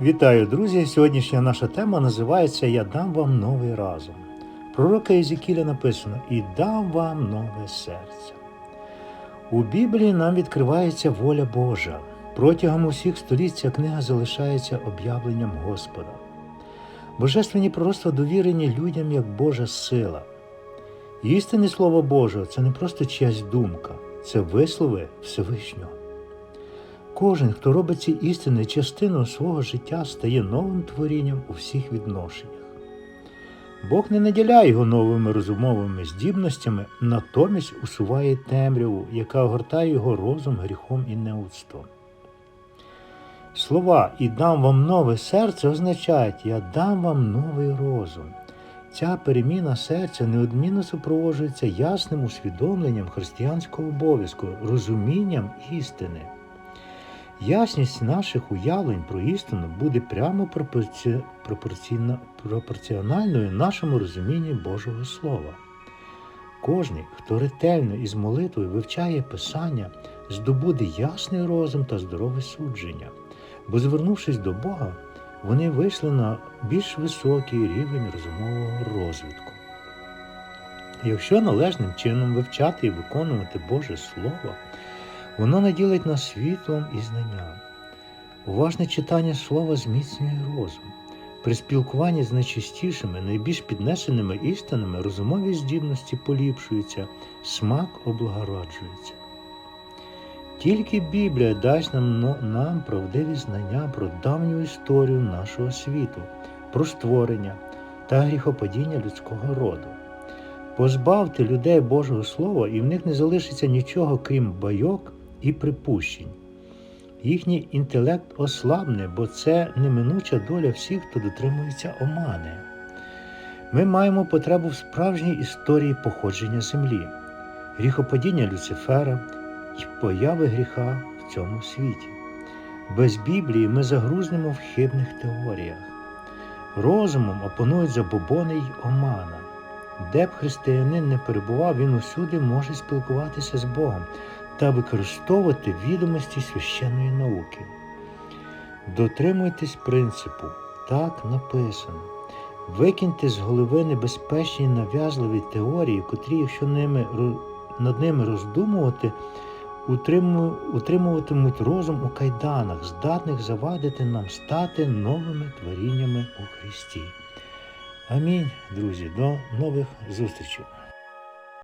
Вітаю, друзі! Сьогоднішня наша тема називається Я дам вам новий разум. Пророка Єзекіля написано І дам вам нове серце. У Біблії нам відкривається воля Божа. Протягом усіх століть ця книга залишається об'явленням Господа. Божественні пророцтва довірені людям як Божа сила. Істинне Слово Божого це не просто чиясь думка, це вислови Всевишнього. Кожен, хто робить ці істини частиною свого життя, стає новим творінням у всіх відношеннях. Бог не наділяє його новими розумовими здібностями, натомість усуває темряву, яка огортає його розум гріхом і неудством. Слова і дам вам нове серце означають Я дам вам новий розум. Ця переміна серця неодмінно супроводжується ясним усвідомленням християнського обов'язку, розумінням істини. Ясність наших уявлень про істину буде прямо пропорці... пропорціональною нашому розумінню Божого Слова. Кожний, хто ретельно і з молитвою вивчає Писання, здобуде ясний розум та здорове судження, бо, звернувшись до Бога, вони вийшли на більш високий рівень розумового розвитку. Якщо належним чином вивчати і виконувати Боже Слово, Воно наділить нас світлом і знанням. Уважне читання слова зміцнює розум. При спілкуванні з найчистішими, найбільш піднесеними істинами розумові здібності поліпшуються, смак облагороджується. Тільки Біблія дасть нам, нам правдиві знання про давню історію нашого світу, про створення та гріхопадіння людського роду. Позбавте людей Божого Слова, і в них не залишиться нічого, крім байок і припущень. Їхній інтелект ослабне, бо це неминуча доля всіх, хто дотримується омани. Ми маємо потребу в справжній історії походження землі, гріхопадіння Люцифера і появи гріха в цьому світі. Без Біблії ми загрузнемо в хибних теоріях. Розумом опанують забобони й омана. Де б християнин не перебував, він усюди може спілкуватися з Богом та використовувати відомості священної науки. Дотримуйтесь принципу, так написано. Викиньте з голови небезпечні нав'язливі теорії, котрі, якщо ними, над ними роздумувати, утримуватимуть розум у кайданах, здатних завадити нам стати новими творіннями у Христі. Амінь, друзі, до нових зустрічей.